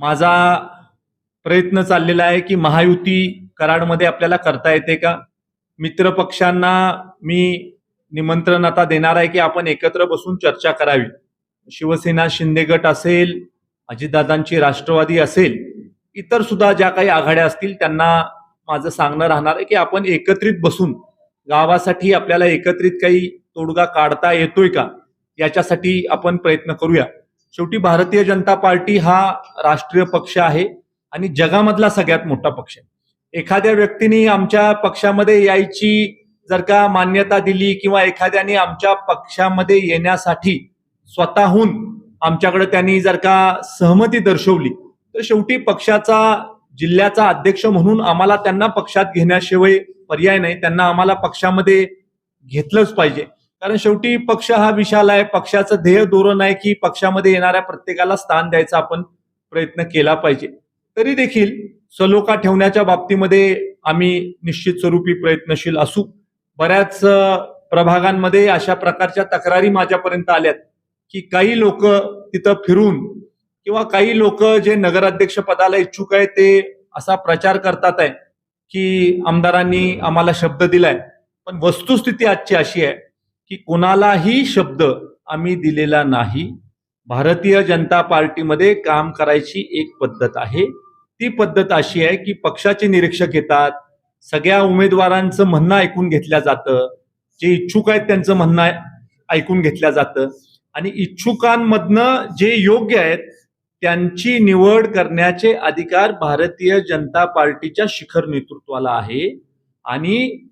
माझा प्रयत्न चाललेला आहे की महायुती कराडमध्ये आपल्याला करता येते का? मित्र पक्षांना मी निमंत्रण आता देणार आहे की आपण एकत्र बसून चर्चा करावी. शिवसेना शिंदे गट असेल अजितदादांची राष्ट्रवादी असेल इतर सुद्धा ज्या काही आघाड्या असतील त्यांना माझं सांगणं राहणार आहे की आपण एकत्रित बसून गावासाठी आपल्याला एकत्रित काही तोडगा काढता येतोय का? याच्यासाठी आपण प्रयत्न करूया. शेवटी भारतीय जनता पार्टी हा राष्ट्रीय पक्ष आहे आणि जगामधला सगळ्यात मोठा पक्ष आहे. एखाद्या व्यक्तीने आमच्या पक्षामध्ये यायची जर का मान्यता दिली किंवा एखाद्याने आमच्या पक्षामध्ये येण्यासाठी स्वतःहून आमच्याकडे त्यांनी जर का सहमती दर्शवली तर शेवटी पक्षाचा जिल्ह्याचा अध्यक्ष म्हणून आम्हाला त्यांना पक्षात घेण्याशिवाय पर्याय नाही. त्यांना आम्हाला पक्षामध्ये घेतलंच पाहिजे. कारण शेवटी पक्ष हा विशाल आहे. पक्षाचं ध्येय धोरण आहे की पक्षामध्ये येणाऱ्या प्रत्येकाला स्थान द्यायचा आपण प्रयत्न केला पाहिजे. तरी देखील सलोखा ठेवण्याच्या बाबतीमध्ये आम्ही निश्चित स्वरूपी प्रयत्नशील असू. बऱ्याच प्रभागांमध्ये अशा प्रकारच्या तक्रारी माझ्यापर्यंत आल्यात की काही लोक तिथं फिरून किंवा काही लोक जे नगराध्यक्ष पदाला इच्छुक आहे ते असा प्रचार करतात आहे की आमदारांनी आम्हाला शब्द दिलाय. पण वस्तुस्थिती आजची अशी आहे की कोणालाही शब्द आम्ही दिलेला नाही. भारतीय जनता पार्टीमध्ये काम करायची एक पद्धत आहे. ती पद्धत अशी आहे की पक्षाचे निरीक्षक येतात. सगळ्या उमेदवारांचं म्हणणं ऐकून घेतल्या जातं. जे इच्छुक आहेत त्यांचं म्हणणं ऐकून घेतल्या जातं. आणि इच्छुकांमधनं जे योग्य आहेत त्यांची निवड करण्याचे अधिकार भारतीय जनता पार्टीच्या शिखर नेतृत्वाला आहे. आणि